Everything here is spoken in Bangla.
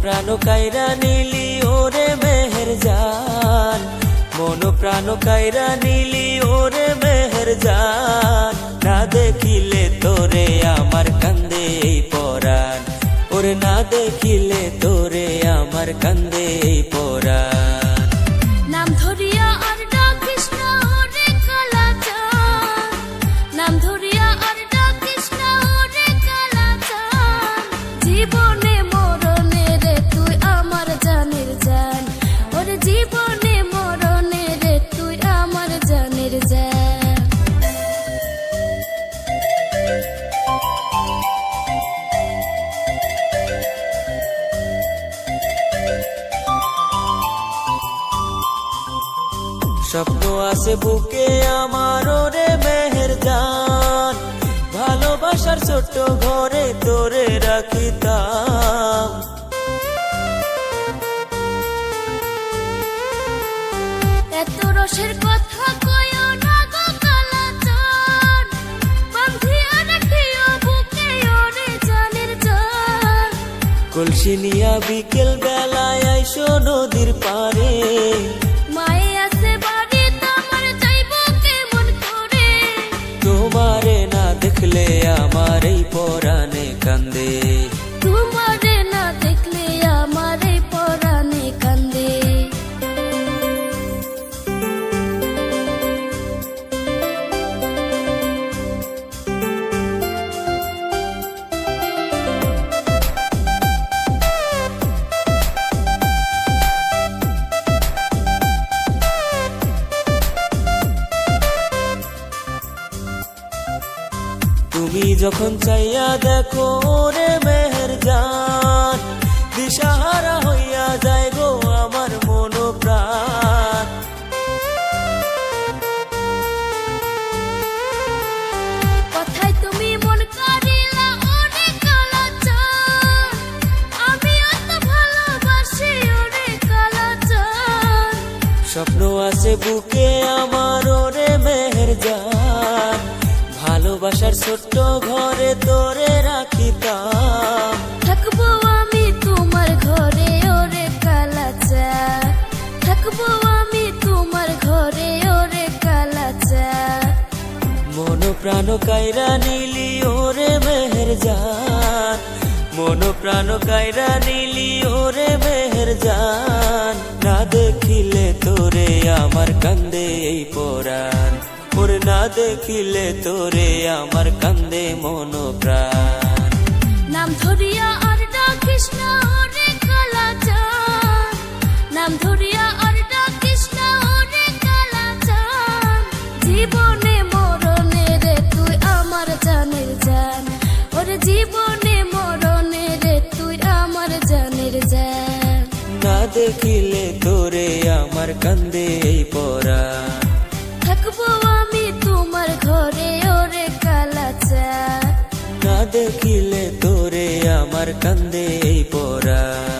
প্রাণ কায়রা নীলি, ওরে মেহের যান মন প্রাণ কায়রা নীলি, ওরে মেহের যান না দেখিলে তোরে আমার কান্দে এই পরাণ। ওরে না দেখিলে তোরে আমার কান্দে এই পরাণ। স্বপ্ন আছে বুকে আমার ওরে মেহের জান ভালোবাসার ছোট্ট ঘরে তোরে রাখিতাম। এত রসের কথা কয়ো না গো কালাচান। বান্ধিয়া রাখিও বুকে ওরে জানের জান কলসি নিয়া বিকেল বেলায় আইসো নদীর পারে তোমারে না দেখলে আমার এই পরাণে কান্দে। তুমি যখন চাইয়া দেখো রে মেহের জান দিশাহারা হইয়া যায় গো আমার মন প্রাণ কথায় তুমি মন কারিলা অনেক কালাচান আমি অত ভালোবাসি অনেক কালাচান স্বপ্ন আছে বুকে আমার ওরে মেহের জান। ভালোবাসার ছোট্ট ঘরে তোরে রাখিতাম। থাকব আমি তোমার ঘরে ওরে কালাচান থাকব আমি তোমার ঘরে ওরে কালাচান মন প্রাণ কায়রা নীলি ওরে মেহের জান মন প্রাণ কায়রা নীলি ওরে মেহের জান না দেখিলে তোরে আমার কান্দে এই ওরে না দেখিলে তোরে আমার কান্দে মন প্রাণ নাম ধরিয়া আর ডাকিস না নাম ধরিয়া আর ডাকিস না জীবনে মরণে রে তুই আমার জানের জান। ওরে জীবনে মরণে রে তুই আমার জানের জান। না দেখিলে তোরে আমার কান্দে এই পরাণ। থাকব আমি তোমার ঘরে ওরে কালাচা না দেখিলে তোরে আমার কান্দে এই পরাণ